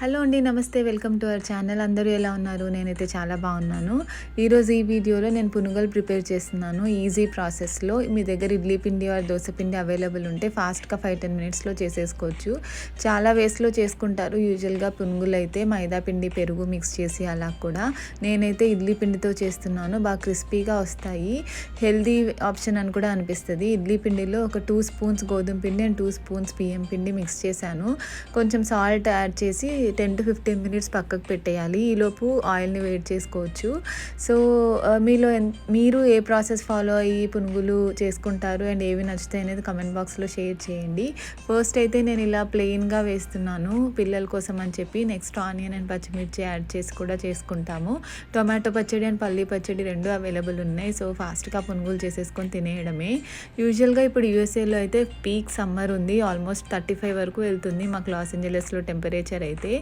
Hello అండి నమస్తే. Welcome to our channel. అందరూ ఎలా ఉన్నారు? నేనైతే చాలా బాగున్నాను. ఈరోజు ఈ వీడియోలో నేను పునుగలు ప్రిపేర్ చేస్తున్నాను. ఈజీ ప్రాసెస్లో మీ దగ్గర ఇడ్లీ పిండి ఆర్ దోశ పిండి అవైలబుల్ ఉంటే ఫాస్ట్గా ఫైవ్ టెన్ మినిట్స్లో చేసేసుకోవచ్చు. చాలా వేస్లో చేసుకుంటారు. యూజువల్గా పునుగులు అయితే మైదా పిండి పెరుగు మిక్స్ చేసి అలా కూడా. నేనైతే ఇడ్లీ పిండితో చేస్తున్నాను. బాగా క్రిస్పీగా వస్తాయి. హెల్దీ ఆప్షన్ అని కూడా అనిపిస్తుంది. ఇడ్లీ పిండిలో ఒక టూ స్పూన్స్ గోధుమ పిండి అండ్ టూ స్పూన్స్ బియ్యం పిండి మిక్స్ చేశాను. కొంచెం సాల్ట్ యాడ్ చేసి టెన్ టు ఫిఫ్టీన్ మినిట్స్ పక్కకు పెట్టేయాలి. ఈలోపు ఆయిల్ని వేడి చేసుకోవచ్చు. సో మీలో ఎన్- మీరు ఏ ప్రాసెస్ ఫాలో అయ్యి పునుగులు చేసుకుంటారు అండ్ ఏవి నచ్చుతాయి అనేది కమెంట్ బాక్స్లో షేర్ చేయండి. ఫస్ట్ అయితే నేను ఇలా ప్లెయిన్గా వేస్తున్నాను. పిల్లల కోసం అని చెప్పి నెక్స్ట్ ఆనియన్ అండ్ పచ్చిమిర్చి యాడ్ చేసి కూడా చేసుకుంటాము. టొమాటో పచ్చడి అండ్ పల్లీ పచ్చడి రెండు అవైలబుల్ ఉన్నాయి. సో ఫాస్ట్గా పునుగులు చేసేసుకొని తినేయడమే. యూజువల్గా ఇప్పుడు యూఎస్ఏలో అయితే పీక్ సమ్మర్ ఉంది. ఆల్మోస్ట్ థర్టీ ఫైవ్ వరకు వెళ్తుంది. మాకు లాస్ ఏంజలస్లో టెంపరేచర్ అయితే.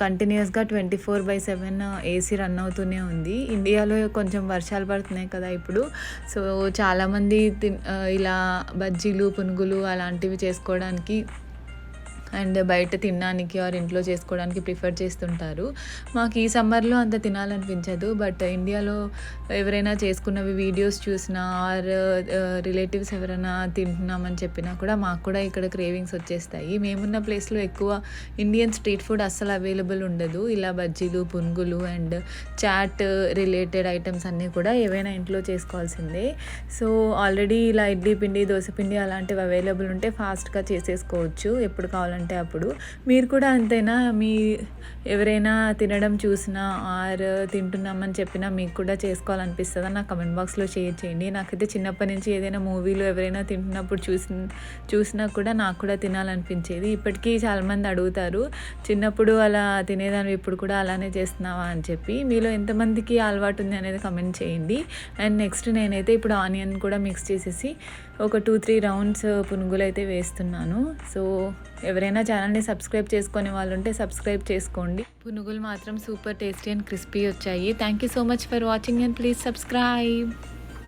కంటిన్యూస్గా twenty four by seven AC run అవుతూనే ఉంది. ఇండియాలో కొంచెం వర్షాలు పడుతున్నాయి కదా ఇప్పుడు. సో చాలామంది తిన్- ఇలా బజ్జీలు పునుగులు అలాంటివి చేసుకోవడానికి అండ్ బయట తినడానికి ఆర్ ఇంట్లో చేసుకోవడానికి ప్రిఫర్ చేస్తుంటారు. మాకు ఈ సమ్మర్లో అంత తినాలనిపించదు బట్ ఇండియాలో ఎవరైనా చేసుకున్నవి వీడియోస్ చూసినా ఆర్ రిలేటివ్స్ ఎవరైనా తింటున్నామని చెప్పినా కూడా మాకు కూడా ఇక్కడ క్రేవింగ్స్ వచ్చేస్తాయి. మేమున్న ప్లేస్లో ఎక్కువ ఇండియన్ స్ట్రీట్ ఫుడ్ అస్సలు అవైలబుల్ ఉండదు. ఇలా బజ్జీలు పునుగులు అండ్ చాట్ రిలేటెడ్ ఐటమ్స్ అన్నీ కూడా ఏవైనా ఇంట్లో చేసుకోవాల్సిందే. సో ఆల్రెడీ ఇలా ఇడ్లీ పిండి దోశ పిండి అలాంటివి అవైలబుల్ ఉంటే ఫాస్ట్గా చేసేసుకోవచ్చు. ఎప్పుడు కావాలంటే అంటే అప్పుడు మీరు కూడా అంతేనా? మీ ఎవరైనా తినడం చూసినా ఆర్ తింటున్నామని చెప్పినా మీకు కూడా చేసుకోవాలనిపిస్తుందా? నా కమెంట్ బాక్స్లో షేర్ చేయండి. నాకైతే చిన్నప్పటి నుంచి ఏదైనా మూవీలో ఎవరైనా తింటున్నప్పుడు చూసి చూసినా కూడా నాకు కూడా తినాలనిపించేది. ఇప్పటికీ చాలామంది అడుగుతారు చిన్నప్పుడు అలా తినేదాన్ని ఇప్పుడు కూడా అలానే చేస్తున్నావా? అని చెప్పి. మీలో ఎంతమందికి అలవాటు ఉంది అనేది కమెంట్ చేయండి. అండ్ నెక్స్ట్ నేనైతే ఇప్పుడు ఆనియన్ కూడా మిక్స్ చేసేసి ఒక టూ త్రీ రౌండ్స్ పునుగులు అయితే వేస్తున్నాను. సో ఎవరైనా ఎవరైనా ఛానల్ని సబ్స్క్రైబ్ చేసుకునే వాళ్ళు ఉంటే సబ్స్క్రైబ్ చేసుకోండి. పునుగులు మాత్రం సూపర్ టేస్టీ అండ్ క్రిస్పీ వచ్చాయి. Thank you so much for watching and please subscribe